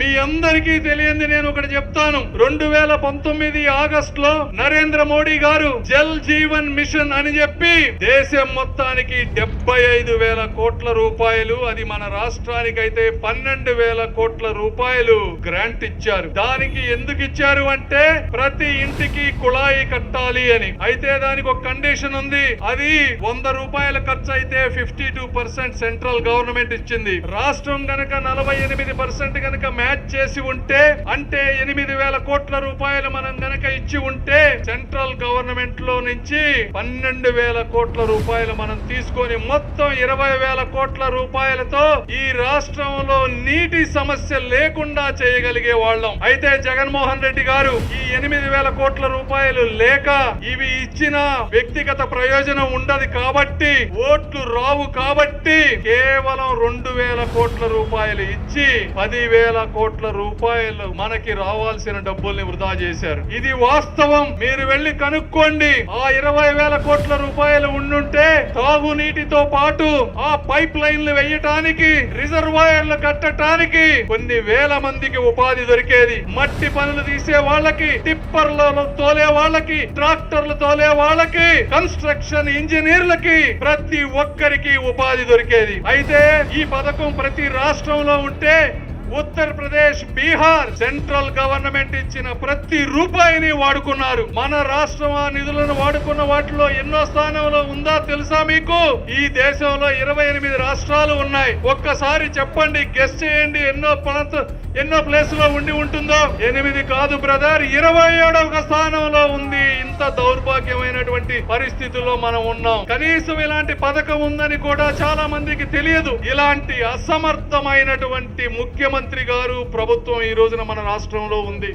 మీ అందరికీ తెలియంది నేను ఒకటి చెప్తాను. రెండు వేల పంతొమ్మిది ఆగస్ట్లో నరేంద్ర మోడీ గారు జల్ జీవన్ మిషన్ అని చెప్పి దేశం మొత్తానికి డెబ్బై ఐదు వేల కోట్ల రూపాయలు అది మన రాష్ట్రానికైతే పన్నెండు వేల కోట్ల రూపాయలు గ్రాంట్ ఇచ్చారు. దానికి ఎందుకు ఇచ్చారు అంటే ప్రతి ఇంటికి కుళాయి కట్టాలి అని. అయితే దానికి ఒక కండిషన్ ఉంది. అది వంద రూపాయల ఖర్చు అయితే fifty two percent central government ఇచ్చింది. రాష్ట్రం గనక నలభై ఎనిమిది పర్సెంట్ గనక మ్యాచ్ చేసి ఉంటే అంటే ఎనిమిది వేల కోట్ల రూపాయలు మనం గనక ఇచ్చి ఉంటే సెంట్రల్ గవర్నమెంట్లో నుంచి పన్నెండు వేల కోట్ల రూపాయలు మనం తీసుకొని మొత్తం ఇరవై వేల కోట్ల రూపాయలతో ఈ రాష్ట్రంలో నీటి సమస్య లేకుండా చేయగలిగే వాళ్ళం. అయితే జగన్మోహన్ రెడ్డి గారు ఈ ఎనిమిది వేల కోట్ల రూపాయలు లేక ఇవి ఇచ్చిన వ్యక్తిగత ప్రయోజనం ఉండదు కాబట్టి ఓట్లు రావు కాబట్టి కేవలం రెండు వేల కోట్ల రూపాయలు ఇచ్చి పదివేల కోట్ల రూపాయలు మనకి రావాల్సిన డబ్బుల్ని వృధా చేశారు. ఇది వాస్తవం. మీరు వెళ్ళి కనుక్కోండి. ఆ ఇరవై వేల కోట్ల రూపాయలు ఉండుంటే తాగునీటితో పాటు ఆ పైప్ లైన్లు వేయటానికి రిజర్వాయర్లు కట్టడానికి కొన్ని వేల మందికి ఉపాధి దొరికేది. మట్టి పనులు తీసే వాళ్ళకి టిప్పర్లలో తోలే వాళ్ళకి ట్రాక్టర్లు తోలే వాళ్ళకి కన్స్ట్రక్షన్ ఇంజనీర్లకి ప్రతి ఒక్కరికి ఉపాధి దొరికేది. అయితే ఈ పథకం ప్రతి రాష్ట్రంలో ఉంటే ఉత్తరప్రదేశ్ బీహార్ సెంట్రల్ గవర్నమెంట్ ఇచ్చిన ప్రతి రూపాయిని వాడుకున్నారు. మన రాష్ట్రం ఆ నిధులను వాడుకున్న వాటిలో ఎన్నో స్థానంలో ఉందా తెలుసా మీకు? ఈ దేశంలో ఇరవై ఎనిమిది రాష్ట్రాలు ఉన్నాయి. ఒక్కసారి చెప్పండి గెస్ట్ చేయండి ఎన్నో ప్రాంత ఎన్నో ప్లేస్లో ఉండి ఉంటుందో? ఎనిమిది కాదు బ్రదర్ ఇరవై ఏడవ స్థానంలో ఉంది. ఎంత దౌర్భాగ్యమైనటువంటి పరిస్థితుల్లో మనం ఉన్నాం. కనీసం ఇలాంటి పథకం ఉందని కూడా చాలా మందికి తెలియదు. ఇలాంటి అసమర్థమైనటువంటి ముఖ్యమంత్రి గారు ప్రభుత్వం ఈ రోజున మన రాష్ట్రంలో ఉంది.